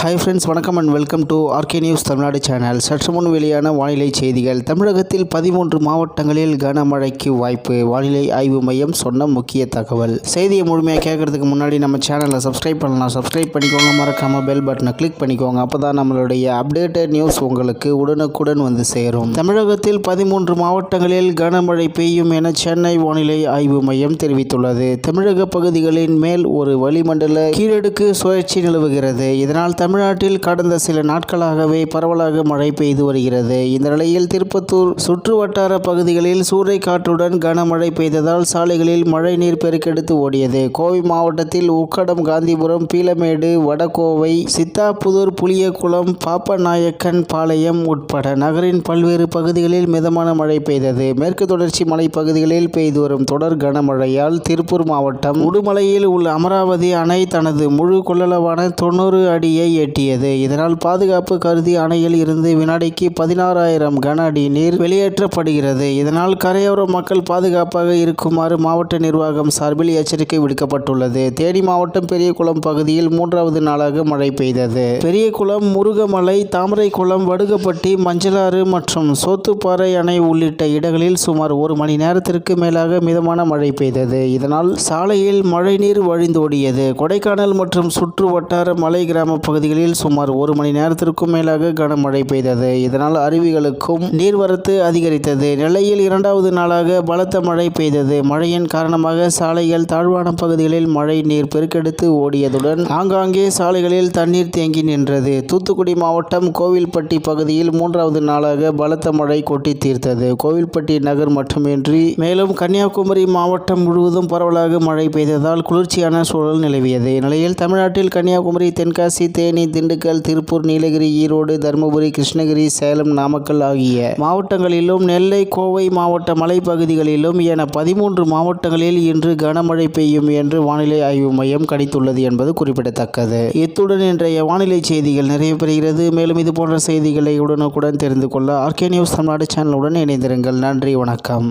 Hi friends வணக்கம் and welcome to RK news Tamil Nadu channel சற்று முன் வெளியான வானிலை செய்திகள். தமிழகத்தில் பதிமூன்று மாவட்டங்களில் கனமழைக்கு வாய்ப்பு. வானிலை ஆய்வு மையம் சொன்ன முக்கிய தகவல். செய்தியை முழுமையாக கேட்கறதுக்கு முன்னாடி நம்ம சேனலை சப்ஸ்கிரைப் பண்ணலாம். சப்ஸ்கிரைப் பண்ணிக்கோங்க. மறக்காமல் பெல் பட்டனை கிளிக் பண்ணிக்கோங்க. அப்போ தான் நம்மளுடைய அப்டேட்டட் நியூஸ் உங்களுக்கு உடனுக்குடன் வந்து சேரும். தமிழகத்தில் பதிமூன்று மாவட்டங்களில் கனமழை பெய்யும் என சென்னை வானிலை ஆய்வு மையம் தெரிவித்துள்ளது. தமிழக பகுதிகளின் மேல் ஒரு வளிமண்டல கீழடுக்கு சுழற்சி நிலவுகிறது. இதனால் தமிழ்நாட்டில் கடந்த சில நாட்களாகவே பரவலாக மழை பெய்து வருகிறது. இந்த நிலையில் திருப்பத்தூர் சுற்று வட்டார பகுதிகளில் சூறை காற்றுடன் கனமழை பெய்ததால் சாலைகளில் மழை நீர் பெருக்கெடுத்து ஓடியது. கோவை மாவட்டத்தில் உக்கடம் காந்திபுரம் பீலமேடு வடகோவை சித்தாப்புதூர் புளியகுளம் பாப்பநாயக்கன் பாளையம் உட்பட நகரின் பல்வேறு பகுதிகளில் மிதமான மழை பெய்தது. மேற்கு தொடர்ச்சி மலை பகுதிகளில் பெய்து வரும் தொடர் கனமழையால் திருப்பூர் மாவட்டம் உடுமலையில் உள்ள அமராவதி அணை தனது முழு கொள்ளளவான தொண்ணூறு அடியை எட்டியது இதனால் பாதுகாப்பு கருதி அணையில் இருந்து வினாடிக்கு பதினாறாயிரம் கன அடி நீர் வெளியேற்றப்படுகிறது. இதனால் கரையோர மக்கள் பாதுகாப்பாக இருக்குமாறு மாவட்ட நிர்வாகம் சார்பில் எச்சரிக்கை விடுக்கப்பட்டுள்ளது. தேனி மாவட்டம் பெரியகுளம் பகுதியில் மூன்றாவது நாளாக மழை பெய்தது. பெரியகுளம் முருகமலை தாமரைக்குளம் வடுகப்பட்டி மஞ்சளாறு மற்றும் சோத்துப்பாறை அணை உள்ளிட்ட இடங்களில் சுமார் ஒரு மணி நேரத்திற்கு மேலாக மிதமான மழை பெய்தது. இதனால் சாலையில் மழைநீர் வழிந்தோடியது. கொடைக்கானல் மற்றும் சுற்று வட்டார மலை கிராம பகுதிகளில் சுமார் ஒரு மணி நேரத்திற்கும் மேலாக கனமழை பெய்தது. இதனால் அருவிகளுக்கும் நீர்வரத்து அதிகரித்தது. நெல்லையில் இரண்டாவது நாளாக பலத்த மழை பெய்தது. மழையின் காரணமாக சாலைகள் தாழ்வான பகுதிகளில் மழை நீர் பெருக்கெடுத்து ஓடியதுடன் ஆங்காங்கே சாலைகளில் தண்ணீர் தேங்கி நின்றது. தூத்துக்குடி மாவட்டம் கோவில்பட்டி பகுதியில் மூன்றாவது நாளாக பலத்த மழை கொட்டி தீர்த்தது. கோவில்பட்டி நகர் மட்டுமின்றி மேலும் கன்னியாகுமரி மாவட்டம் முழுவதும் பரவலாக மழை பெய்ததால் குளிர்ச்சியான சூழல் நிலவியது. நிலையில் தமிழ்நாட்டில் கன்னியாகுமரி தென்காசி தேனி தேனி திண்டுக்கல் திருப்பூர் நீலகிரி ஈரோடு தருமபுரி கிருஷ்ணகிரி சேலம் நாமக்கல் ஆகிய மாவட்டங்களிலும் நெல்லை கோவை மாவட்ட மலைப்பகுதிகளிலும் என பதிமூன்று மாவட்டங்களில் இன்று கனமழை பெய்யும் என்று வானிலை ஆய்வு மையம் கணித்துள்ளது என்பது குறிப்பிடத்தக்கது. இத்துடன் இன்றைய வானிலை செய்திகள் நிறைவு பெறுகிறது. மேலும் இது போன்ற செய்திகளை உடனுக்குடன் தெரிந்து கொள்ள ஆர்கே நியூஸ் தமிழ்நாடு சேனலுடன் இணைந்திருங்கள். நன்றி வணக்கம்.